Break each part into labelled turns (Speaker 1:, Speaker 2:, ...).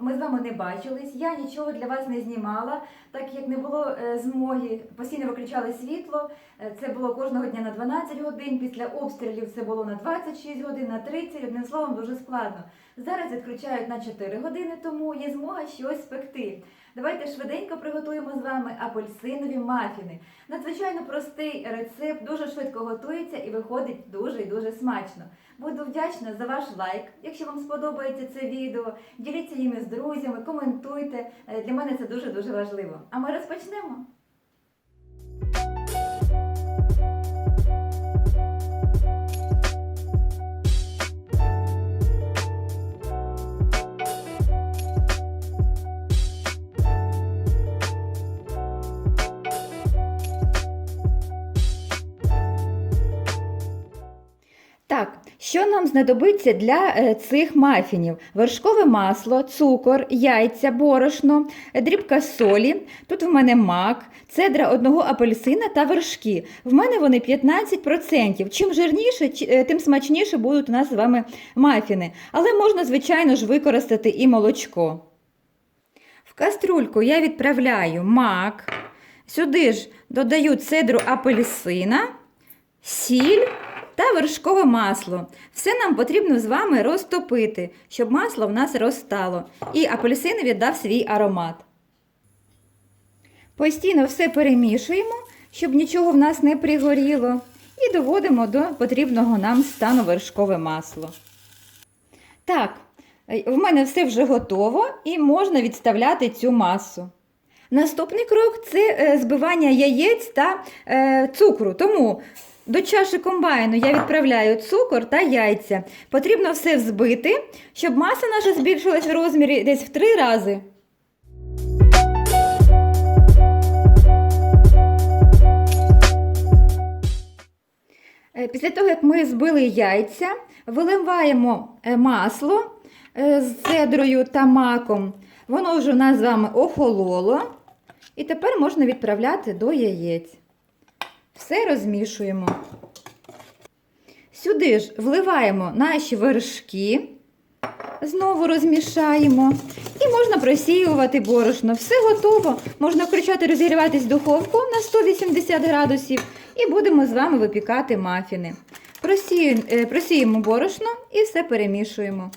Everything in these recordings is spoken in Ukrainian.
Speaker 1: ми з вами не бачились. Я нічого для вас не знімала, так як не було е, змоги. Постійно виключали світло. Е, Це було кожного дня на 12 годин. Після обстрілів це було на 26 годин, на 30. Одним словом, дуже складно. Зараз відключають на 4 години, тому є змога щось спекти. Давайте швиденько приготуємо з вами апельсинові мафіни. Надзвичайно простий рецепт, дуже швидко готується і виходить дуже і дуже смачно. Буду вдячна за ваш лайк. Якщо вам сподобається це відео, діліться їм з друзями, коментуйте. Е, Для мене це дуже дуже важливо. А ми розпочнемо. Що нам знадобиться для е, цих мафінів? Вершкове масло, цукор, яйця, борошно, е, дрібка солі. Тут в мене мак, цедра одного апельсина та вершки. В мене вони 15%. Чим жирніше, е, тим смачніше будуть у нас з вами мафіни. Але можна, звичайно ж, використати і молочко. В каструльку я відправляю мак. Сюди ж додаю цедру апельсина, сіль та вершкове масло. Все нам потрібно з вами розтопити, щоб масло в нас розстало. І апельсин віддав свій аромат. Постійно все перемішуємо, щоб нічого в нас не пригоріло. І доводимо до потрібного нам стану вершкове масло. Так, в мене все вже готово і можна відставляти цю масу. Наступний крок це е, збивання яєць та е, цукру. Тому до чаші комбайну я відправляю цукор та яйця. Потрібно все взбити, щоб маса наша збільшилась в розмірі десь в три рази. Е, Після того, як ми збили яйця, виливаємо е, масло е, з цедрою та маком. Воно вже у нас з вами охололо. І тепер можна відправляти до яєць. Все розмішуємо. Сюди ж вливаємо наші вершки, знову розмішаємо. І можна просіювати борошно. Все готово. Можна включати розігріватись духовку на 180 градусів і будемо з вами випікати мафіни. Е, Просіємо борошно і все перемішуємо.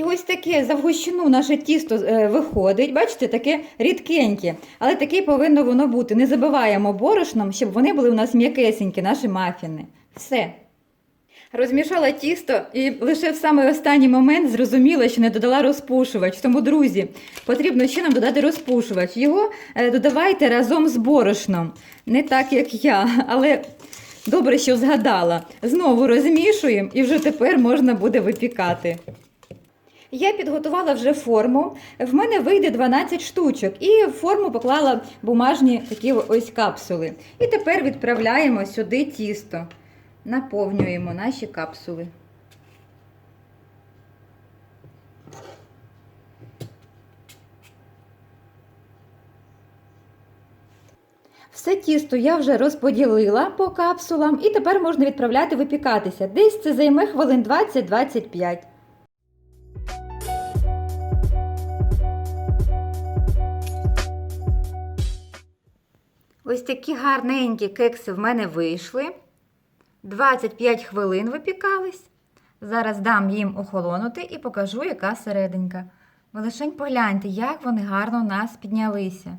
Speaker 1: І ось таке завгущину наше тісто е, виходить. Бачите, таке рідкеньке. Але таке повинно воно бути. Не забиваємо борошном, щоб вони були у нас м'якесенькі, наші мафіни. Все. Розмішала тісто і лише в самий останній момент зрозуміла, що не додала розпушувач. Тому, друзі, потрібно ще нам додати розпушувач. Його е, додавайте разом з борошном. Не так, як я, але добре, що згадала. Знову розмішуємо і вже тепер можна буде випікати. Я підготувала вже форму. В мене вийде 12 штучок, і в форму поклала бумажні такі ось капсули. І тепер відправляємо сюди тісто. Наповнюємо наші капсули. Все тісто я вже розподілила по капсулам, і тепер можна відправляти випікатися. Десь це займе хвилин 20-25. Ось такі гарненькі кекси в мене вийшли. 25 хвилин випікались. Зараз дам їм охолонути і покажу, яка серединка. Ви лишень погляньте, як вони гарно у нас піднялися.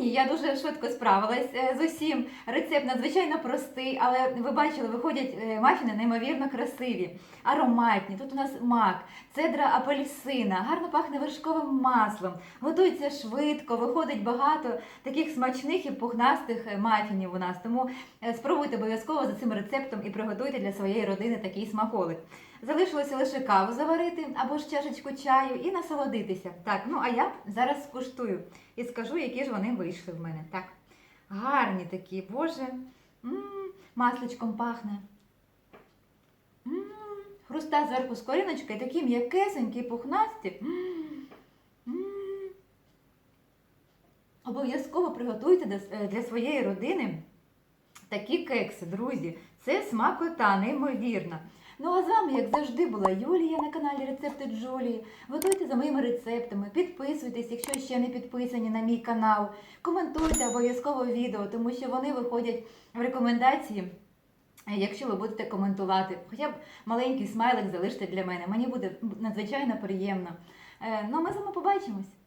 Speaker 1: Ні, я дуже швидко справилась е, з усім. Рецепт надзвичайно простий, але ви бачили, виходять е, мафіни неймовірно красиві, ароматні. Тут у нас мак, цедра апельсина, гарно пахне вершковим маслом. Готується швидко, виходить багато таких смачних і пухнастих е, мафінів у нас. Тому спробуйте обов'язково за цим рецептом і приготуйте для своєї родини такий смаколик. Залишилося лише каву заварити або ж чашечку чаю і насолодитися. Так, ну а я зараз скуштую і скажу, які ж вони вийшли в мене. Так, гарні такі, боже, м масличком пахне. м хруста зверху з коріночкою, такі м'якесенькі, пухнасті. м м Обов'язково приготуйте е, для своєї родини такі кекси, друзі. Це смакота, неймовірна. Ну а з вами, як завжди, була Юлія на каналі Рецепти Джулії. Готуйте за моїми рецептами, підписуйтесь, якщо ще не підписані на мій канал. Коментуйте обов'язково відео, тому що вони виходять в рекомендації. Якщо ви будете коментувати, хоча б маленький смайлик залиште для мене. Мені буде надзвичайно приємно. Е, Ну, а ми з вами побачимось.